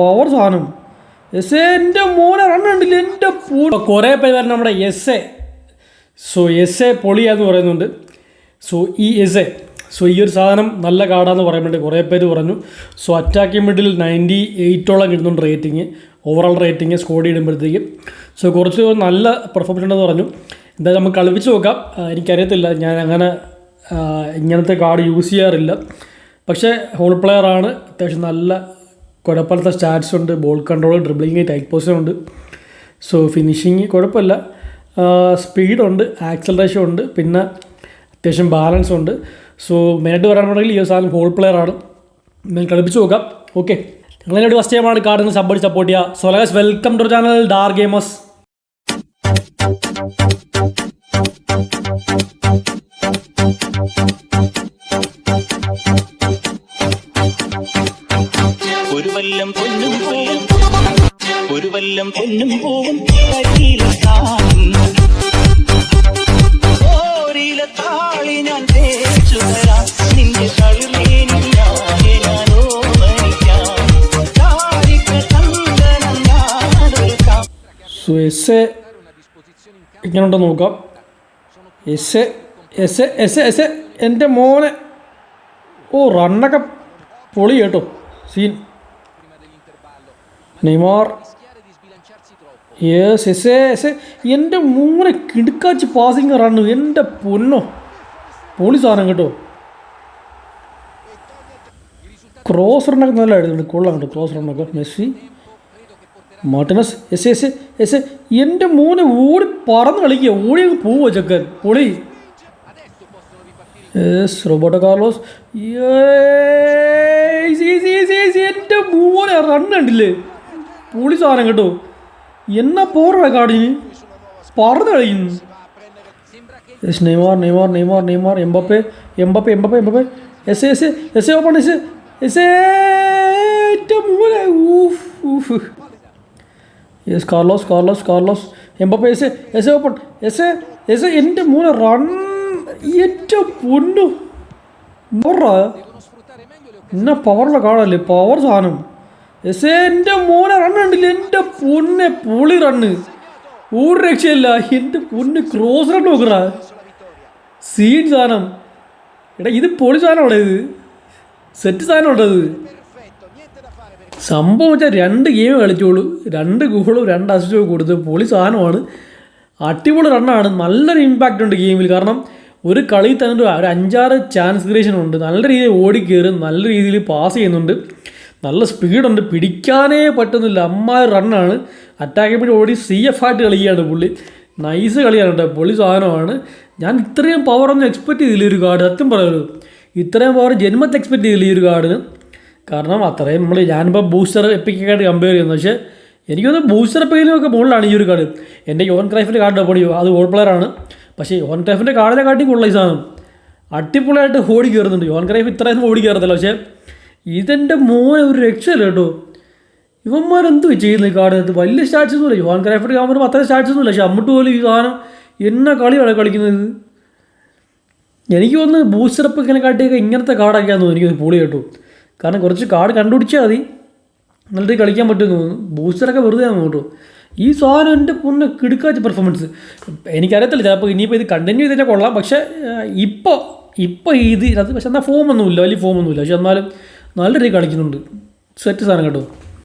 Power സാധനം. S എന്റെ മോനെ റൺ ഉണ്ടല്ലോ എന്റെ പൂ കുറേ പേര് പറഞ്ഞ നമ്മുടെ S A. So S A പൊളിയാന്ന് പറയുന്നുണ്ട്. സോ ഈ എസ് എ. സോ ഈ ഒരു സാധനം നല്ല കാർഡാന്ന് പറയാൻ വേണ്ടി കുറേ പേര് പറഞ്ഞു. സോ അറ്റാക്കി മിഡിൽ നയന്റി എയ്റ്റോളം കിട്ടുന്നുണ്ട് റേറ്റിംഗ് ഓവറോൾ റേറ്റിംഗ് സ്കോഡ് ചെയ്യുമ്പോഴത്തേക്ക് സോ കുറച്ച് നല്ല പെർഫോമൻസ് ഉണ്ടെന്ന് പറഞ്ഞു. എന്തായാലും നമുക്ക് കളിപ്പിച്ച് നോക്കാം. എനിക്കറിയത്തില്ല. ഞാൻ അങ്ങനെ ഇങ്ങനത്തെ കാർഡ് യൂസ് ചെയ്യാറില്ല. പക്ഷേ ഹോൾ പ്ലെയറാണ് അത്യാവശ്യം നല്ല കുഴപ്പമില്ലാത്ത സ്റ്റാറ്റ്സ് ഉണ്ട് ball control dribbling tight position ഉണ്ട്. സോ ഫിനിഷിങ് കുഴപ്പമില്ല. സ്പീഡുണ്ട് ആക്സലറേഷൻ ഉണ്ട് പിന്നെ അത്യാവശ്യം ബാലൻസ് ഉണ്ട്. സോ മെയിനായിട്ട് പറയാനുണ്ടെങ്കിൽ ഈ സാധനം ഹോൾ പ്ലെയർ ആണ്. ഞാൻ കളിപ്പിച്ച് നോക്കാം. ഓക്കെ നിങ്ങളെന്നോട് ഫസ്റ്റ് ടൈമാണ് കാർഡിന് സപ്പോർട്ട് സപ്പോർട്ട് ചെയ്യുക. സോ ലൈസ് welcome to channel Dar gamers ഒരു വല്ലം പൊന്നും പൂവും. കരിയിലെത്താൻ ഓരിയിലെ താളി ഞാൻ തേച്ചു നിന്റെ ഞാൻ എസ് എ എങ്ങനെയുണ്ടെന്ന് നോക്കാം. എസ് എസ് എസ് എസ് എന്റെ മോനെ. ഓ റണ്ണൊക്കെ പൊളി കേട്ടോ. Scene Neymar. Yes yes yes എന്റെ മൂനെ കിടുക്കാച്ച് പാസിങ് റണ്ണു എന്റെ പൊന്നോ. പൊളി സാധനം കേട്ടോ. ക്രോസ് റണ്ണൊക്കെ നല്ല എടുക്കുന്നുണ്ട് കൊള്ളാം കേട്ടോ cross റണ്ണൊക്കെ Messi. Martinez. Yes yes yes എന്റെ മൂനെ ഓടി പറന്ന് കളിക്കുക. ഓടി അങ്ങ് പോവോ ചക്കൻ. പൊളി. Yes Roberto Carlos. എന്റെ മോനെ റൺ കണ്ടില്ലേ? പൊളി സാധനം കേട്ടോ. എന്നാ പോറ കാടിന്? പറന്ന് കളിക്കുന്നു. Yes Neymar Neymar Neymar Neymar. Mbappe Mbappe Mbappe Mbappe. Yes yes yes a open yes yes ഊഫ് ഊഫ്. Carlos Carlos Carlos. Mbappe yes yes open yes yes എന്റെ മൂന്ന് റൺ. ഏറ്റവും പൊന്നു. എന്നാ പവറുള്ള കാടല്ലേ? പവർ സാധനം. എസ് എന്റെ മോനെ റണ്ണുണ്ടില്ല എന്റെ പൊന്നെ പൊളി റണ്ണ് ഒരു രക്ഷയില്ല. എന്റെ പൊന്ന് ക്രോസ് റൺ നോക്കറ സീൻ സാധനം. എടാ ഇത് പൊളി സാധനമാണ് ഇത്? സെറ്റ് സാധനമുണ്ടോ ഇത്? സംഭവം വെച്ചാൽ രണ്ട് ഗെയിം കളിച്ചോളൂ. രണ്ട് ഗോളും രണ്ട് അസിസ്റ്റും കൊടുത്ത് പൊളി സാധനമാണ്. അടിപൊളി റണ്ണാണ് നല്ലൊരു ഇമ്പാക്റ്റ് ഉണ്ട് ഗെയിമിൽ കാരണം ഒരു കളി തന്നെ ഒരു അഞ്ചാറ് ചാൻസ് ക്രിയേഷൻ ഉണ്ട്. നല്ല രീതിയിൽ ഓടിക്കയറും നല്ല രീതിയിൽ പാസ് ചെയ്യുന്നുണ്ട്. നല്ല സ്പീഡുണ്ട്. പിടിക്കാനേ പറ്റുന്നില്ല. അമ്മായ റണ്ണാണ്. അറ്റാക്ക് പിടി ഓടി സി എഫ് ആയിട്ട് കളിക്കുകയാണ് പുള്ളി. നൈസ് കളിയാണ് കേട്ടോ. പൊളി സാധനമാണ്. ഞാൻ ഇത്രയും പവറൊന്നും എക്സ്പെക്റ്റ് ചെയ്തില്ല ഈ ഒരു കാർഡ് സത്യം പറയുള്ളൂ ഇത്രയും പവർ ജന്മത്തെ എക്സ്പെക്റ്റ് ചെയ്തില്ല ഈ ഒരു കാർഡിന് കാരണം അത്രയും നമ്മൾ ഞാനിപ്പോൾ ബൂസ്റ്റർ എപ്പിക്കായിട്ട് കമ്പയർ ചെയ്യുന്നത് പക്ഷേ എനിക്കൊന്ന് ബൂസ്റ്റർ എപ്പിക്കിനൊക്കെ മുകളിലാണ് ഈ ഒരു കാർഡ് എന്റെ യോൺ ക്രൈഫിന്റെ കാർഡ് പൊടിയോ അത് ഓൾ പ്ലെയറാണ് പക്ഷേ യോൺ ക്രൈഫിന്റെ കാർഡിനെ കാട്ടി കൊള്ള സാധനം. അടിപൊളിയായിട്ട് ഓടി കയറുന്നുണ്ട് യോൺ ക്രൈഫ് ഇത്രയും ഓടി കയറത്തില്ല പക്ഷേ ഇതെന്റെ മോനെ ഒരു രക്ഷയില്ല കേട്ടോ. ഇവന്മാരെന്തു ചെയ്യുന്നത് കാർഡിനകത്ത് വലിയ സ്റ്റാറ്റ്സ് ഒന്നുമില്ല. യോൺ ക്രൈഫിന്റെ ആകുമ്പോൾ അത്ര സ്റ്റാറ്റ്സ് ഒന്നുമില്ല. പക്ഷേ അമ്മട്ട് പോലും ഈ സാധനം എന്നാ കളിയാണ് കളിക്കുന്നത്? എനിക്ക് തോന്നുന്നു ബൂസ്റ്ററപ്പ് ഇങ്ങനെ കാട്ടിയൊക്കെ ഇങ്ങനത്തെ കാർഡൊക്കെയാണെന്ന് തോന്നുന്നു. എനിക്ക് പൊളി കേട്ടോ. കാരണം കുറച്ച് കാർഡ് കണ്ടുപിടിച്ചാൽ മതി. നല്ല രീതിയിൽ കളിക്കാൻ പറ്റുമെന്ന് തോന്നുന്നു. ബൂസ്റ്ററൊക്കെ വെറുതെ ആണ് കേട്ടോ ഈ സാധനം എന്റെ പൊന്നെ കിടുക്കാച്ച പെർഫോമൻസ് എനിക്കറിയത്തില്ല. ചിലപ്പോൾ ഇനിയിപ്പോൾ ഇത് കണ്ടിന്യൂ ചെയ്തിട്ട് കൊള്ളാം. പക്ഷേ ഇപ്പോൾ ഇപ്പോൾ ഇത് പക്ഷെ എന്നാൽ ഫോമൊന്നുമില്ല വലിയ ഫോമൊന്നുമില്ല പക്ഷെ എന്നാലും നല്ല രീതിയിൽ കളിക്കുന്നുണ്ട്. സെറ്റ് സാധനം കേട്ടോ.